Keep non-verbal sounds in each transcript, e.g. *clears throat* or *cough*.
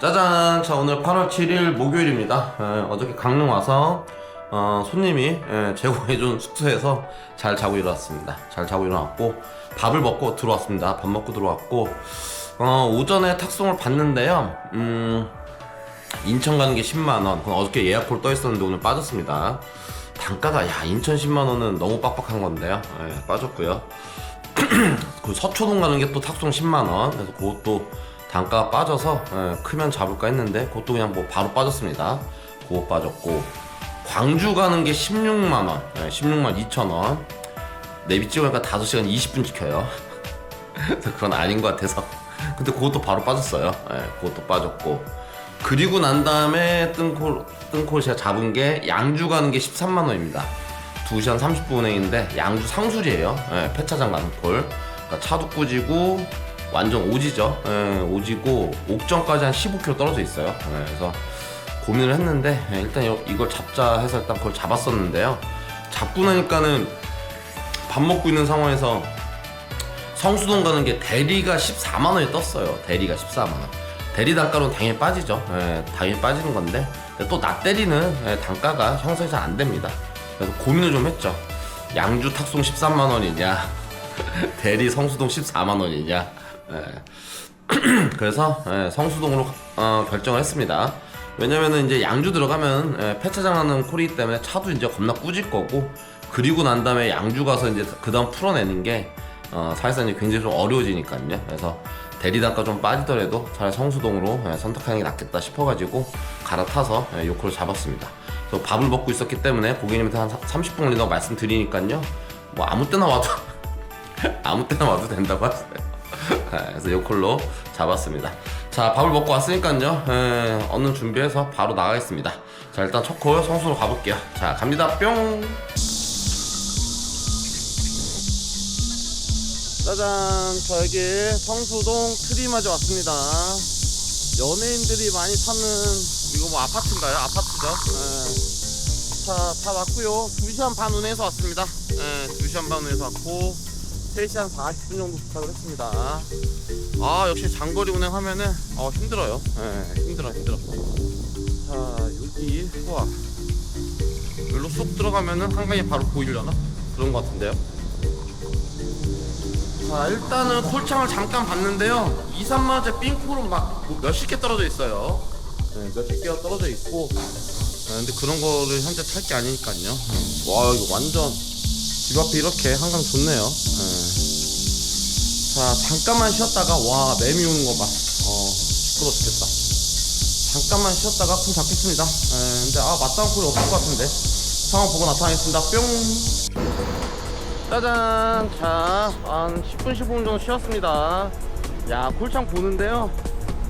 짜잔! 자, 오늘 8월 7일 목요일입니다. 에, 어저께 강릉 와서 어, 손님이 에, 제공해준 숙소에서 잘 자고 일어났습니다. 잘 자고 일어났고 밥을 먹고 들어왔습니다. 밥 먹고 들어왔고 어, 오전에 탁송을 봤는데요. 음, 인천 가는 게 10만 원. 어저께 예약콜 떠 있었는데 오늘 빠졌습니다. 단가가 야 인천 10만 원은 너무 빡빡한 건데요. 예, 빠졌고요. *clears throat* 그 서초동 가는 게 또 탁송 10만 원. 그래서 그것도 단가가 빠져서 예, 크면 잡을까 했는데 그것도 그냥 뭐 바로 빠졌습니다. 그거 빠졌고 광주 가는 게 16만 원. 예, 16만 2천 원. 내비 찍으니까 5시간 20분 지켜요. 그래서 그건 아닌 것 같아서. 근데 그것도 바로 빠졌어요. 예, 그것도 빠졌고. 그리고 난 다음에 뜬콜, 뜬콜 제가 잡은 게 양주 가는 게 13만 원입니다. 2시간 30분 운행인데 양주 상술이에요. 예, 폐차장 가는 콜. 그러니까 차도 꾸지고 완전 오지죠. 예, 오지고 옥정까지 한 15km 떨어져 있어요. 예, 그래서 고민을 했는데 예, 일단 이- 이걸 잡자 해서 일단 그걸 잡았었는데요. 잡고 나니까는 밥 먹고 있는 상황에서 성수동 가는 게 대리가 14만 원이 떴어요. 대리가 14만 원. 대리 단가로는 당연히 빠지죠. 예, 당연히 빠지는 건데 또나 대리는 예, 단가가 형성이 잘 안 됩니다. 그래서 고민을 좀 했죠. 양주 탁송 13만 원이냐, *laughs* 대리 성수동 14만 원이냐. 예. *clears throat* 그래서 예, 성수동으로 어, 결정을 했습니다. 왜냐면은 이제 양주 들어가면 예, 폐차장하는 콜이기 때문에 차도 이제 겁나 꾸질 거고 그리고 난 다음에 양주 가서 이제 그 다음 풀어내는 게 어, 사실상 이제 굉장히 좀 어려워지니까요. 그래서 대리 단가 좀 빠지더라도 차라리 성수동으로 예, 선택하는 게 낫겠다 싶어가지고 갈아타서 예, 요콜을 잡았습니다. 그래서 밥을 먹고 있었기 때문에 고객님한테 한 30분 걸린다고 말씀드리니까요. 뭐 아무 때나 와도 *laughs* 아무 때나 와도 된다고 하세요. *laughs* 네, 그래서 요콜로 잡았습니다. 자, 밥을 먹고 왔으니까요. 에, 얼른 준비해서 바로 나가겠습니다. 자, 일단 첫콜 성수로 가볼게요. 자, 갑니다. 뿅! 짜잔, 저 여기 성수동 트리마저 왔습니다. 연예인들이 많이 사는 이거 뭐 아파트인가요? 아파트죠. 예. 자, 다 왔고요. 2시간 반 운행해서 왔습니다. 예, 2시간 반 운행해서 왔고 3시 한 40분 정도 도착을 했습니다. 아, 역시 장거리 운행하면은 어, 힘들어요. 예, 힘들어, 힘들어. 자, 여기 우와. 여기로 쏙 들어가면은 한강이 바로 보이려나? 그런 것 같은데요. 자 일단은 콜창을 잠깐 봤는데요 2, 3만원짜리 삥코로 막 몇십 개 떨어져 있어요 네, 몇십 개가 떨어져 있고 네, 근데 그런 거를 현재 탈 게 아니니까요 와 이거 완전 집 앞에 이렇게 한강 좋네요 네. 자 잠깐만 쉬었다가 와 매미 오는 거봐. 어, 시끄러 죽겠다. 잠깐만 쉬었다가 콩 잡겠습니다. 네, 근데 아 맞다운 콜이 없을 것 같은데. 상황 보고 나타나겠습니다. 뿅! 짜잔! 자한 10분 15분 정도 쉬었습니다. 야 콜창 보는데요?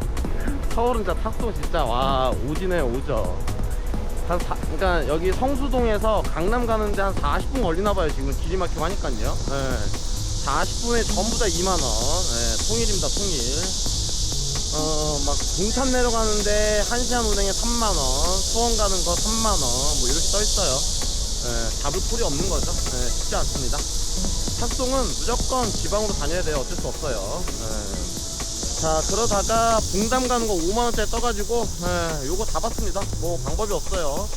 *laughs* 서울은 진짜 탁소 진짜 와 오지네 오죠. 한 사, 그러니까 여기 성수동에서 강남 가는데 한 40분 걸리나 봐요. 지금 길이 막히고 하니까요. 예. 40분에 전부 다 2만원 예, 통일입니다 통일 어 막 동탄 내려가는데 1시간 운행에 3만원 수원 가는 거 3만원 뭐 이렇게 써있어요 예, 잡을 콜이 없는 거죠. 예, 쉽지 않습니다. 탁송은 무조건 지방으로 다녀야 돼요. 어쩔 수 없어요. 예. 자, 그러다가 봉담 가는 거 5만원짜리 떠가지고, 예, 요거 다 봤습니다. 뭐 방법이 없어요.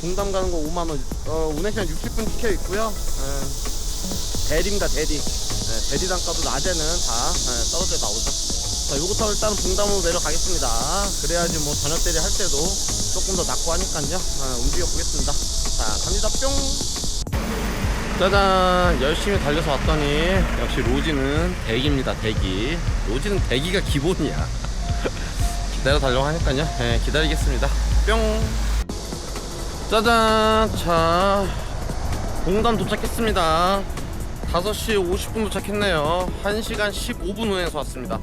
봉담 가는 거 5만원, 어, 운행시간 60분 찍혀 있고요. 예, 대리입니다, 대리. 예, 대리 단가도 낮에는 다 예, 떨어져 나오죠. 자, 요거부터 일단 봉담으로 내려가겠습니다. 그래야지 뭐 저녁 대리 할 때도 조금 더 낫고 하니까요. 예, 움직여 보겠습니다. 자, 갑니다. 뿅. 짜잔, 열심히 달려서 왔더니 역시 로지는 대기입니다. 대기. 로지는 대기가 기본이야. *laughs* 기다려 달려고 하니까요. 예, 기다리겠습니다. 뿅. 짜잔, 자, 공단 도착했습니다. 5시 50분 도착했네요. 1시간 15분 운행해서 왔습니다.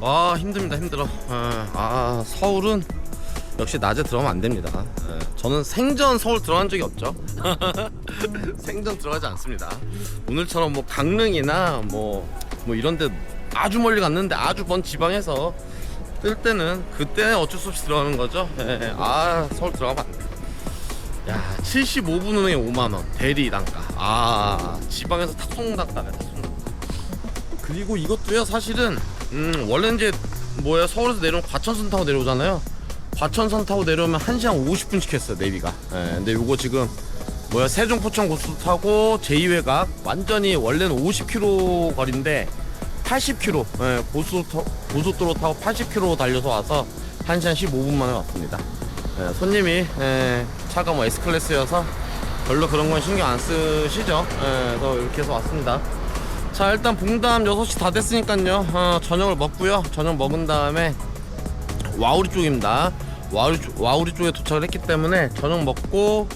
와, 힘듭니다. 힘들어. 아, 아, 서울은 역시 낮에 들어가면 안 됩니다. 예, 저는 생전 서울 들어간 적이 없죠. *laughs* 생전 들어가지 않습니다. 오늘처럼 뭐 강릉이나 뭐, 뭐 이런 데 아주 멀리 갔는데 아주 먼 지방에서 뜰 때는 그때 어쩔 수 없이 들어가는 거죠. 예, 아 서울 들어가면 안 돼. 야 75분 운행에 5만 원 대리 단가. 아 지방에서 탁송 단가네 탁송 단가. 그리고 이것도요 사실은 음 원래 이제 뭐예요? 서울에서 내려오면 과천선 타고 내려오잖아요. 과천선 타고 내려오면 1시간 50분씩 했어요, 내비가. 예, 근데 요거 지금 뭐야? 세종 포천 고속도로 타고 제2외곽 완전히 원래는 50km 거리인데 80km 예, 고속도로, 고속도로 타고 80km 달려서 와서 1시간 15분 만에 왔습니다. 예, 손님이 예, 차가 뭐 S클래스여서 별로 그런 건 신경 안 쓰시죠. 예, 그래서 이렇게 해서 왔습니다. 자 일단 봉담 6시 다 됐으니까요. 어, 저녁을 먹고요. 저녁 먹은 다음에 와우리 쪽입니다. 와우리, 쪽- 와우리 쪽에 도착을 했기 때문에 저녁 먹고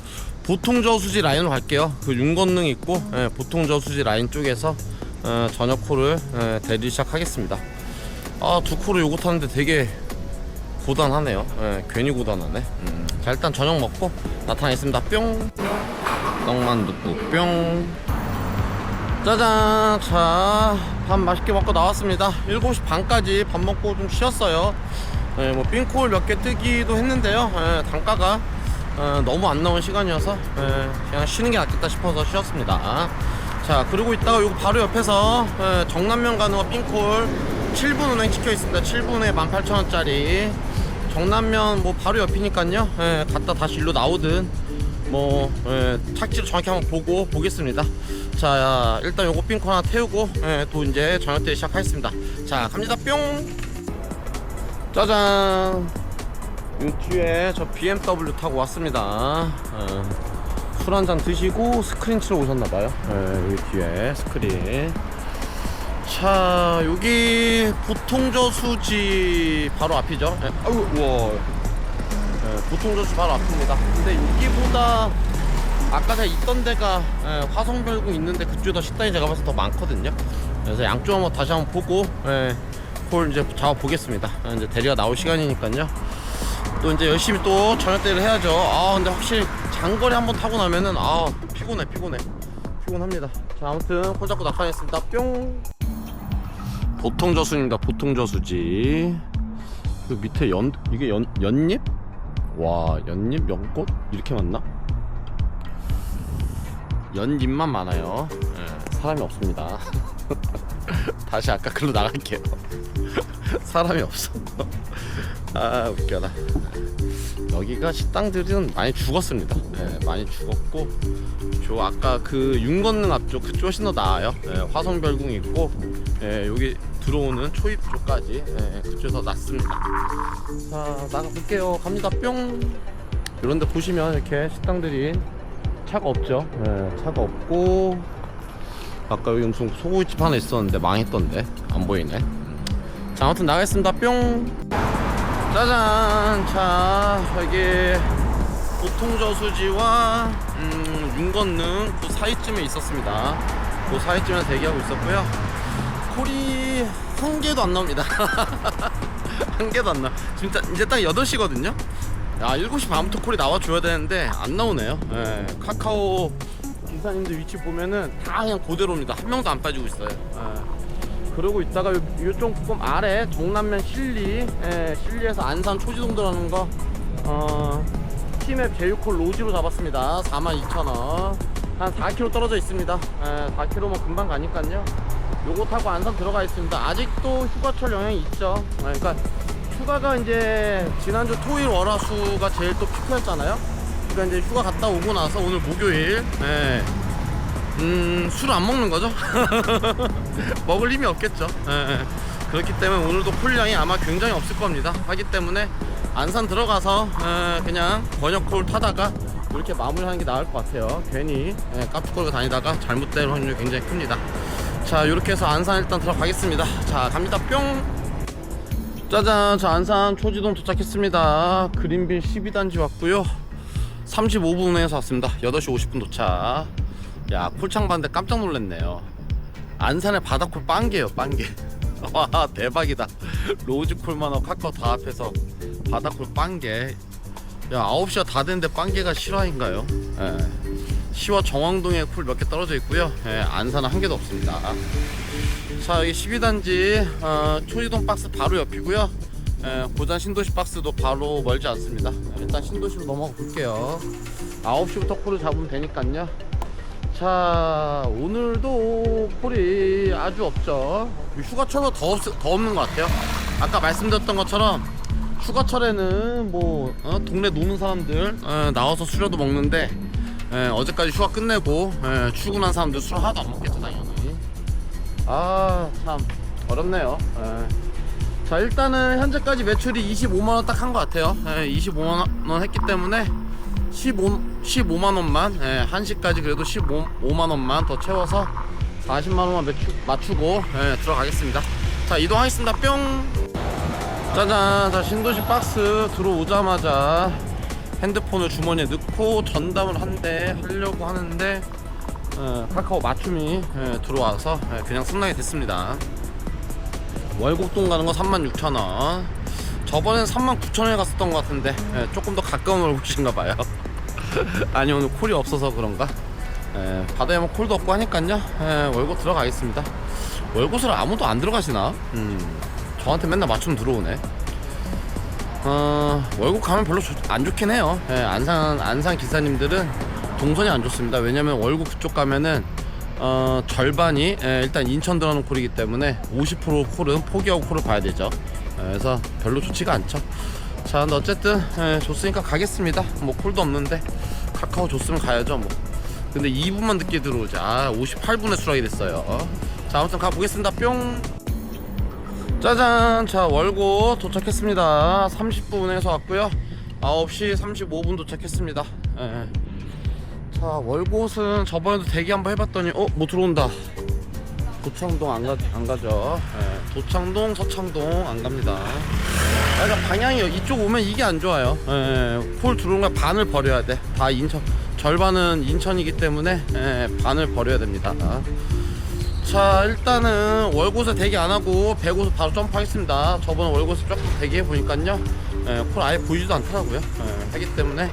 보통 저수지 라인으로 갈게요. 그 윤건능 있고 예, 보통 저수지 라인 쪽에서 어, 저녁 콜을 예, 대리 시작하겠습니다. 아두 콜을 요거 타는데 되게 고단하네요. 예, 괜히 고단하네. 음. 자 일단 저녁 먹고 나타나겠습니다. 뿅. 떡만둣국 뿅. 짜잔. 자 밥 맛있게 먹고 나왔습니다. 7시 반까지 밥 먹고 좀 쉬었어요. 예, 뭐 冰콜 몇 개 뜨기도 했는데요. 예, 단가가 어, 너무 안 나온 시간이어서 예, 그냥 쉬는 게 낫겠다 싶어서 쉬었습니다. 자 그리고 이따가 요거 바로 옆에서 예, 정남면 가는 거 冰콜 7분 운행 찍혀 있습니다. 7분에 18,000원짜리 정남면 뭐 바로 옆이니까요 예, 갔다 다시 일로 나오든 뭐 예, 착지를 정확히 한번 보고 보겠습니다. 자 일단 요거 핑크 하나 태우고 예, 또 이제 저녁 때 시작하겠습니다. 자 갑니다 뿅. 짜잔. 이 뒤에 저 BMW 타고 왔습니다. 어, 술한 잔 드시고 스크린 치러 오셨나봐요. 예, 여기 뒤에 스크린. 자 여기 보통저수지 바로 앞이죠. 예, 아이고 우와. 예, 보통저수 바로 앞입니다. 근데 여기보다 아까 제가 있던 데가 예, 화성별궁 있는데 그쪽에 더 식당이 제가 때더 많거든요. 그래서 양쪽 한번 다시 한번 보고 예, 콜 이제 잡아 보겠습니다. 이제 대리가 나올 시간이니까요. 또 이제 열심히 또 저녁대를 해야죠. 아 근데 확실히 장거리 한번 타고 나면은 아 피곤해 피곤해 피곤합니다. 자 아무튼 콜 잡고 나타냈습니다. 뿅. 보통 저수입니다. 보통 저수지. 그 밑에 연 이게 연 연잎? 와 연잎 연꽃 이렇게 많나? 연잎만 많아요. 예, 사람이 없습니다. *laughs* 다시 아까 글로 나갈게요. *laughs* 사람이 없어. *laughs* 아 웃겨라. 여기가 식당들은 많이 죽었습니다. 예, 많이 죽었고 저 아까 그 윤건능 앞쪽 그쪽 훨씬 더 나아요. 예, 화성별궁 있고 예, 여기 들어오는 초입 쪽까지 예, 그쪽에서 낫습니다. 자 나가볼게요. 갑니다 뿅. 이런데 보시면 이렇게 식당들이 차가 없죠. 예, 차가 없고 아까 여기 무슨 소고기집 하나 있었는데 망했던데 안 보이네. 자 아무튼 나가겠습니다. 뿅. 짜잔. 자 여기 보통저수지와 음, 윤건능 그 사이쯤에 있었습니다. 그 사이쯤에 대기하고 있었고요. 콜이 한 개도 안 나옵니다. *laughs* 한 개도 안 나. 진짜 이제 딱 8시거든요. 야, 7시 반부터 콜이 나와줘야 되는데 안 나오네요. 예, 카카오 기사님들 위치 보면은 다 그냥 그대로입니다. 한 명도 안 빠지고 있어요. 예. 그러고 있다가 요, 요쪽 조금 아래 정남면 실리, 예, 실리에서 안산 초지동 들어가는 거, 어, 티맵 제휴콜 로지로 잡았습니다. 42,000원. 한 4km 떨어져 있습니다. 예, 4km면 금방 가니까요. 요거 타고 안산 들어가 있습니다. 아직도 휴가철 영향이 있죠. 예, 그러니까 휴가가 이제 지난주 토일 월화수가 제일 또 피크였잖아요. 그러니까 이제 휴가 갔다 오고 나서 오늘 목요일, 예. 음, 술 안 먹는 거죠? *laughs* 먹을 힘이 없겠죠. 예, 예. 그렇기 때문에 오늘도 콜량이 아마 굉장히 없을 겁니다. 하기 때문에 안산 들어가서 예, 그냥 번역콜 타다가 이렇게 마무리하는 게 나을 것 같아요. 괜히 걸고 다니다가 잘못될 확률이 굉장히 큽니다. 자, 이렇게 해서 안산 일단 들어가겠습니다. 자, 갑니다. 뿅! 짜잔, 저 안산 초지동 도착했습니다. 그린빌 12단지 왔고요. 35분에서 왔습니다. 8시 50분 도착. 야, 콜창 봤는데 깜짝 놀랐네요. 안산에 바다콜 빵개요, 빵개. *laughs* 와, 대박이다. 로즈콜만 하고 카카오 다 앞에서 바다콜 빵개. 야, 9시가 다 됐는데 빵개가 실화인가요? 예. 시와 정왕동에 콜몇개 떨어져 있고요. 예, 안산은 한 개도 없습니다. 자, 여기 12단지 어, 초지동 박스 바로 옆이고요. 예, 고잔 신도시 박스도 바로 멀지 않습니다. 일단 신도시로 넘어가 볼게요. 9시부터 콜을 잡으면 되니까요. 자, 오늘도 콜이 아주 없죠. 휴가철보다 더, 없, 더 없는 것 같아요. 아까 말씀드렸던 것처럼 휴가철에는 뭐 어, 동네 노는 사람들 어, 나와서 술려도 먹는데 예, 어제까지 휴가 끝내고 예, 출근한 사람들 술 하나도 안 먹겠죠 당연히 아참 어렵네요. 예. 자 일단은 현재까지 매출이 25만원 딱 한 것 같아요. 예, 25만원 했기 때문에 15, 15만원만 예, 1시까지 그래도 15만원만 더 채워서 40만원만 매추, 맞추고 예, 들어가겠습니다. 자 이동하겠습니다. 뿅! 짜잔! 자 신도시 박스 들어오자마자 핸드폰을 주머니에 넣고 전담을 한대 하려고 하는데 어, 카카오 맞춤이 예, 들어와서 예, 그냥 승낙이 됐습니다. 월곡동 가는 거 36,000원. 저번엔 39,000원에 갔었던 것 같은데 예, 조금 더 가까운 월곡이신가 봐요. *laughs* 아니 오늘 콜이 없어서 그런가? 예, 바다에 뭐 콜도 없고 하니깐요. 예, 월곡 들어가겠습니다. 월곡을 아무도 안 들어가시나? 음, 저한테 맨날 맞춤 들어오네 어, 월곡 가면 별로 좋- 안 좋긴 해요. 예, 안산 안산 기사님들은 동선이 안 좋습니다. 왜냐면 월곡 그쪽 가면은 어, 절반이 예, 일단 인천 들어가는 콜이기 때문에 50% 콜은 포기하고 콜을 봐야 되죠. 예, 그래서 별로 좋지가 않죠. 자, 근데 어쨌든 예, 좋으니까 가겠습니다. 뭐 콜도 없는데 카카오 줬으면 가야죠. 뭐. 근데 2분만 늦게 들어오지. 아, 58분에 수락이 됐어요. 자, 아무튼 가 보겠습니다. 뿅. 짜잔. 자 월고 도착했습니다. 30분에서 왔고요. 9시 35분 도착했습니다. 예. 자 월곳은 저번에도 대기 한번 해봤더니 어? 뭐 들어온다. 도창동 안, 가, 안 가죠. 예. 도창동 서창동 안 갑니다. 아, 그러니까 방향이 이쪽 오면 이게 안 좋아요. 예. 콜 들어오는 거 반을 버려야 돼다 인천 절반은 인천이기 때문에 예, 반을 버려야 됩니다 자 일단은 월곳에 대기 안하고 배곳에 바로 점프하겠습니다. 저번에 월곳에 조금 대기해 보니까요. 예, 콜 아예 보이지도 않더라고요. 예, 하기 때문에.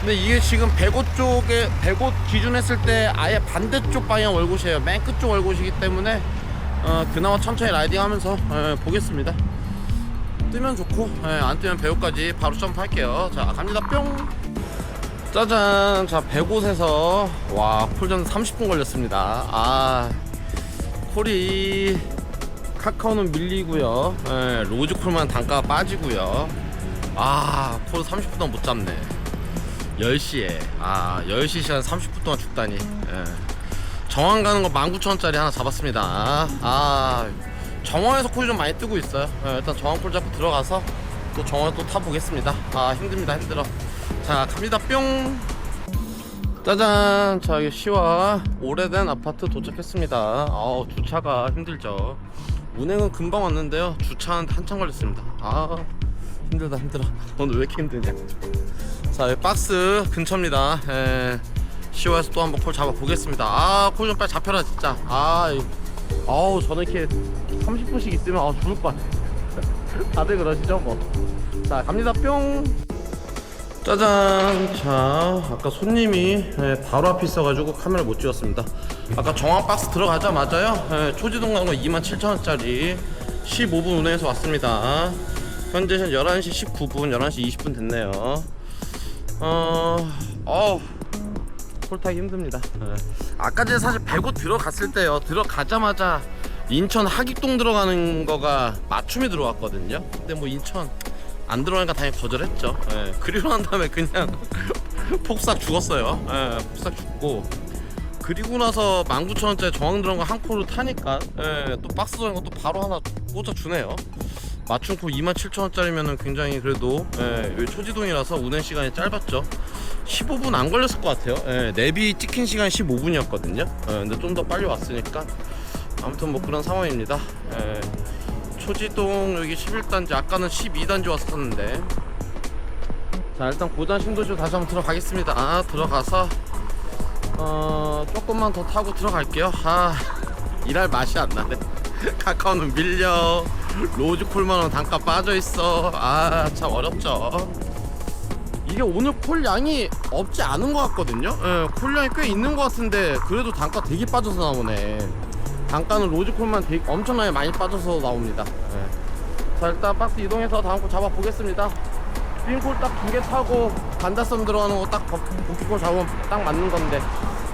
근데 이게 지금 배곳 쪽에 배곳 기준 했을 때 아예 반대쪽 방향 월곳이에요. 맨 끝쪽 월곳이기 때문에 어, 그나마 천천히 라이딩 하면서 예, 보겠습니다. 뜨면 좋고 예, 안 뜨면 배우까지 바로 점프할게요. 자 갑니다. 뿅! 짜잔! 자 배곳에서 와 콜전 30분 걸렸습니다. 아 콜이 카카오는 밀리고요. 예, 로즈 콜만 단가가 빠지고요. 아콜 30분 동안 못 잡네. 10시에. 아 10시 시간 30분 동안 죽다니. 예. 정황 가는 거 19,000원짜리 하나 잡았습니다. 아 정황에서 콜이 좀 많이 뜨고 있어요. 예, 일단 정황 콜 잡고 들어가서 또 정황 또 타보겠습니다. 아 힘듭니다 힘들어. 자 갑니다. 뿅 짜잔. 자 여기 시와 오래된 아파트 도착했습니다. 아우 주차가 힘들죠. 운행은 금방 왔는데요. 주차하는데 한참 걸렸습니다. 아 힘들다 힘들어. 오늘 왜 이렇게 힘드냐. 자 여기 박스 근처입니다. 에, 시와에서 또 한번 콜 잡아 보겠습니다. 아콜 좀 빨리 잡혀라 진짜. 아 이- 아우 저는 이렇게 30분씩 있으면 아 죽을 것 같아. *laughs* 다들 그러시죠 뭐 자 갑니다. 뿅 짜잔. 자 아까 손님이 예, 바로 앞에 있어가지고 카메라 못 찍었습니다. 아까 정황 박스 들어가자마자요? 예, 초지동 가는 거 27,000원짜리 15분 운행해서 왔습니다. 현재 11시 19분 11시 20분 됐네요. 어... 어우 콜타기 힘듭니다. 예. 아까 전에 사실 배고 들어갔을 때요. 들어가자마자 인천 하객동 들어가는 거가 맞춤이 들어왔거든요. 근데 뭐 인천 안 들어가니까 당연히 거절했죠. 예, 그리고 난 다음에 그냥 *laughs* 폭삭 죽었어요. 예, 폭삭 죽고 그리고 나서 19,000원짜리 정황 들어간 거한 콜을 타니까 예, 또 박스 들어간 것도 바로 하나 꽂아 주네요. 맞춤 콜 27,000원짜리면은 굉장히 그래도 예, 초지동이라서 운행 시간이 짧았죠. 15분 안 걸렸을 것 같아요. 예, 내비 찍힌 시간이 15분이었거든요. 예, 근데 좀 더 빨리 왔으니까 아무튼 뭐 그런 상황입니다. 예, 초지동 여기 11단지 아까는 12단지 왔었는데. 자 일단 고단 신도시 다시 한번 들어가겠습니다. 아 들어가서 어 조금만 더 타고 들어갈게요. 아 일할 맛이 안 나네. *laughs* 카카오는 밀려. 로즈 콜만원 단가 빠져있어. 아 참 어렵죠. 이게 오늘 콜 양이 없지 않은 것 같거든요? 예, 콜 양이 꽤 있는 것 같은데 그래도 단가 되게 빠져서 나오네 단가는 로즈콜만 되게 엄청나게 많이 빠져서 나옵니다. 네. 자 일단 박스 이동해서 다음 거 잡아 보겠습니다. 빈콜 딱 두 개 타고 반다섬 들어가는 거 딱 복귀콜 잡으면 딱 맞는 건데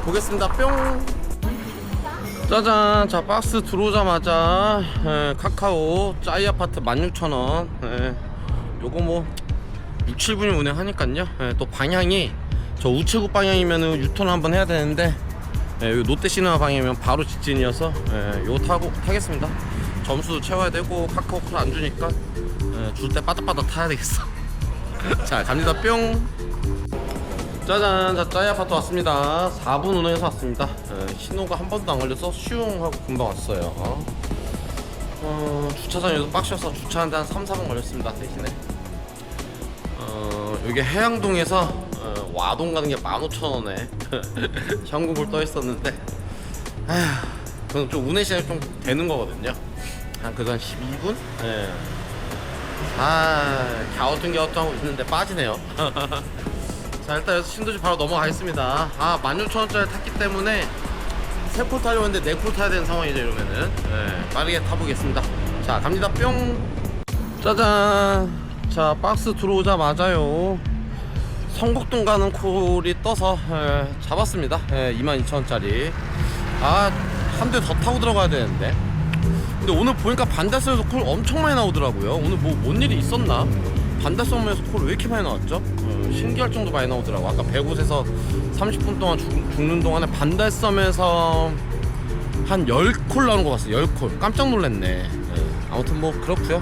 보겠습니다. 뿅. 짜잔 자 박스 들어오자마자 에, 카카오 짜이 아파트 16,000원 에, 요거 뭐 6, 7분이 운행하니깐요 에, 또 방향이 저 우체국 방향이면 유턴 한번 해야 되는데 예, 요 롯데시네마 방향이면 바로 직진이어서 예, 요거 타고 타겠습니다. 점수도 채워야 되고 카카오 콜 안 주니까 예, 줄때 빠닥빠닥 타야 되겠어. *laughs* 자 갑니다 뿅. 짜잔 자 짜이 아파트 왔습니다. 4분 운행해서 왔습니다. 예, 신호가 한 번도 안 걸려서 슝 하고 금방 왔어요. 어, 주차장에서 빡셔서 주차하는데 한 3, 4분 걸렸습니다. 대신에 어, 여기 해양동에서 어, 와동 가는 게 15,000원에 *laughs* 현금을 떠 있었는데 아휴 그건 좀 운행 시간이 좀 되는 거거든요. 한 그래도 한 12분? 예. 아 갸우뚱 갸우뚱 하고 있는데 빠지네요. *laughs* 자 일단 여기서 신도시 바로 넘어가겠습니다. 아 16,000원짜리 탔기 때문에 세포 타려고 했는데 네포 타야 되는 상황이죠 이러면은. 예, 빠르게 타보겠습니다. 자 갑니다. 뿅. 짜잔. 자 박스 들어오자마자요 성곡동 가는 콜이 떠서 예, 잡았습니다. 예, 22,000원짜리. 아 한 대 더 타고 들어가야 되는데. 근데 오늘 보니까 반대선에서 콜 엄청 많이 나오더라고요. 오늘 뭐 뭔 일이 있었나? 반대선에서 콜 왜 이렇게 많이 나왔죠? 어, 신기할 정도 많이 나오더라고. 아까 100곳에서 30분 동안 죽, 죽는 동안에 반대섬에서 한 10콜 나오는 거 봤어요. 10콜. 깜짝 놀랐네. 예, 아무튼 뭐 그렇고요.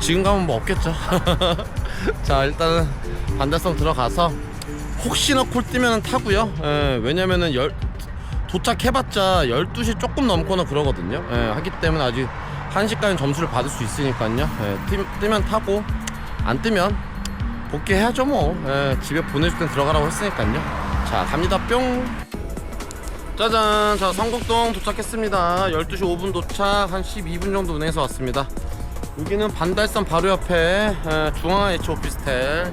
지금 가면 뭐 없겠죠? *laughs* 자 일단은 반대섬 들어가서 혹시나 콜 뜨면 타고요. 예, 왜냐면은 열, 도착해봤자 12시 조금 넘거나 그러거든요. 예, 하기 때문에 아직 1시까지 점수를 받을 수 있으니까요. 예, 뜨, 뜨면 타고 안 뜨면 복귀해야죠 뭐. 예, 집에 보내줄 땐 들어가라고 했으니까요. 자 갑니다. 뿅. 짜잔. 자 성곡동 도착했습니다. 12시 5분 도착 한 12분 정도 운행해서 왔습니다. 여기는 반달섬 바로 옆에 에, 중앙 H 오피스텔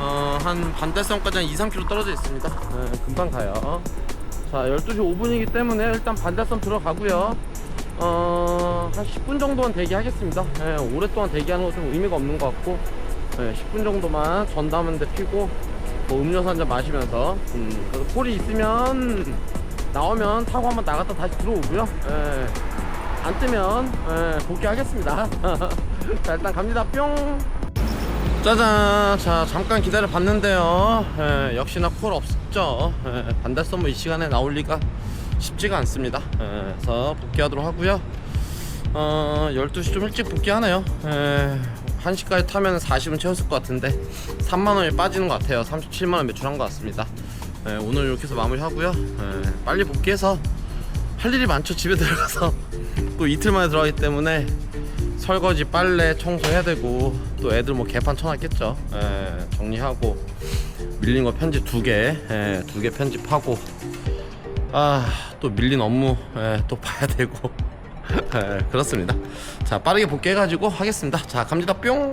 어, 한 반달섬까지 한 2, 3km 떨어져 있습니다 에, 금방 가요 자 12시 5분이기 때문에 일단 반달섬 들어가고요 어, 한 10분 정도만 대기하겠습니다 에, 오랫동안 대기하는 것은 의미가 없는 것 같고 에, 10분 정도만 전담한 데 피고 뭐 음료수 한 잔 마시면서 음, 그래서 콜이 있으면 나오면 타고 한번 나갔다 다시 들어오고요 에, 안 뜨면 예, 복귀하겠습니다. *laughs* 자 일단 갑니다. 뿅. 짜잔. 자 잠깐 기다려 봤는데요. 예, 역시나 콜 없죠. 예, 반달섬 뭐이 시간에 나올 리가 쉽지가 않습니다. 예, 그래서 복귀하도록 하고요. 어 12시 좀 일찍 복귀하네요. 예, 1시까지 타면 40은 채웠을 것 같은데 3만원이 빠지는 것 같아요. 37만원 매출한 것 같습니다. 예, 오늘 이렇게 해서 마무리 하고요. 예, 빨리 복귀해서 할 일이 많죠. 집에 들어가서 또 이틀 만에 들어가기 때문에 설거지, 빨래, 청소해야 되고 또 애들 뭐 개판 쳐놨겠죠. 예, 정리하고 밀린 거 편집 두 개, 예, 두개 편집하고 아 또 밀린 업무 예, 또 봐야 되고 *laughs* 예, 그렇습니다. 자 빠르게 복귀해가지고 하겠습니다. 자 갑니다 뿅.